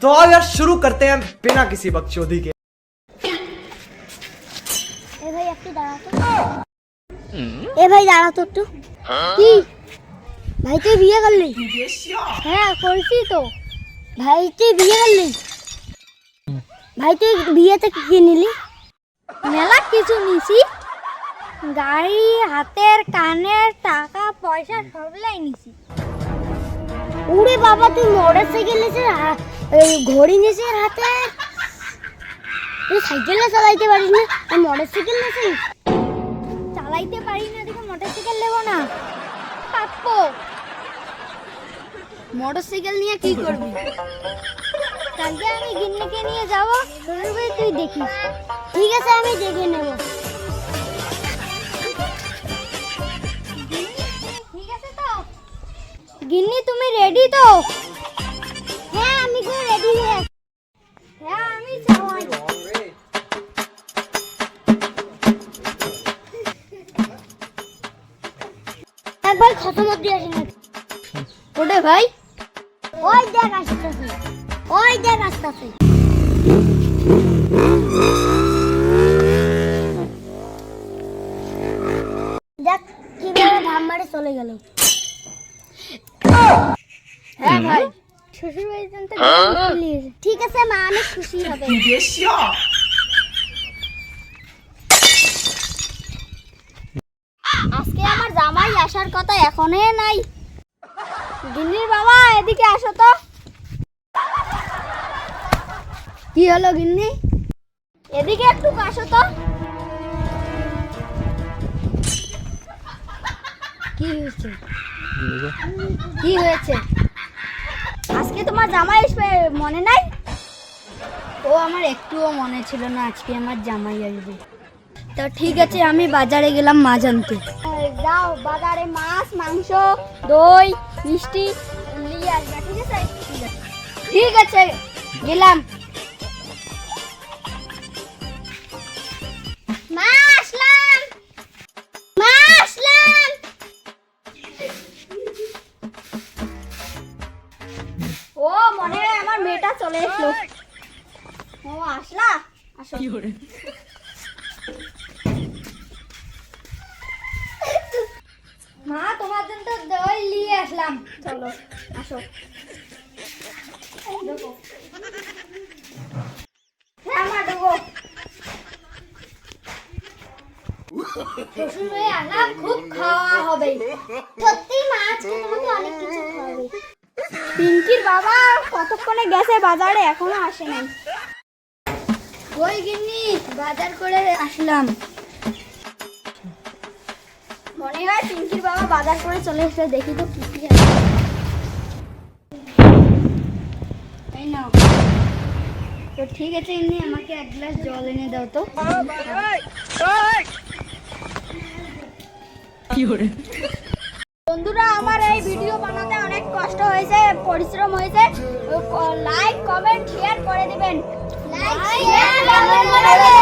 तो आओ यार शुरू करते हैं बिना किसी बकचोदी के এ ভাই একটু দাঁড়াতো এ ভাই দাঁড়াতো একটু কি ভাই তুই বিয়ে করলি হ্যাঁ করছি তো ভাই তুই বিয়ে করলি ভাই তুই বিয়েতে কি কি নিলি মেলা কিছু নিছি গাড়ি হাতের কানের টাকা পয়সা সবলাই নিছি উড়ে বাবা, তুই মোটর সাইকেল নিছিস হা- এই ঘড়ি নিয়েছে হাতে? তুই সাইকেলে চালাইতে পারিস না মোটর সাইকেল নিছিস চালাইতে পারি না, দেখে মোটর সাইকেল নেব না। মোটর সাইকেল নিয়ে কি করবি? কালকে আমি গিন্নিকে নিয়ে যাব তুই দেখিস। ঠিক আছে, আমি দেখে নেব। হ্যাঁ আমি তো রেডি হ্যাঁ হ্যাঁ আমি চালাই একবার খতম অব্দি আসে না। ওটা ভাই? ওই দেখ আসতেছে। ওই দেখ আসতেছে। দেখ কীভাবে ধাম মারে চলে গেল। ভাই। শ্বশুর বাড়ি ঠিক আছে মা অনেক খুশি হবে। আজকে আমার জামাই আসার কথা এখনই নাই। গিন্নির বাবা এদিকে আসো তো। কি হলো গিন্নি? এদিকে একটু আসো তো। কি হয়েছে? কি হয়েছে? আজকে তোমার জামাই আসবে মনে নাই? ও আমার একটুও মনে ছিল না আজকে আমার জামাই আসবে। তো ঠিক আছে আমি বাজারে গেলাম মাছ আনতে। যাও বাজারে মাছ মাংস দই মিষ্টি নিয়ে আসবে ঠিক আছে? ঠিক আছে গেলাম। চলে এসলো। ও আসলা? আসো। মা তোমার জন্য তো দই নিয়ে আসলাম। চলো আসো। হ্যাঁ মা শ্বশুর হয়ে আসলাম খুব খাওয়া হবে। সত্যি মা আজকে তোমাকে অনেক কিছু খাওয়াবে। পিঙ্কির বাবা কতক্ষণে গেছে বাজারে এখনও আসে নাই ওই গিন্নি বাজার করে আসলাম। মনে হয় পিঙ্কির বাবা বাজার করে চলে এসে দেখি তো কি কি আছে। এই নাও। তো ঠিক আছে এমনি আমাকে এক গ্লাস জল এনে দাও তো। বন্ধুরা আমার হয়েছে পরিশ্রম হয়েছে লাইক কমেন্ট শেয়ার করে দিবেন। লাইক শেয়ার কমেন্ট করে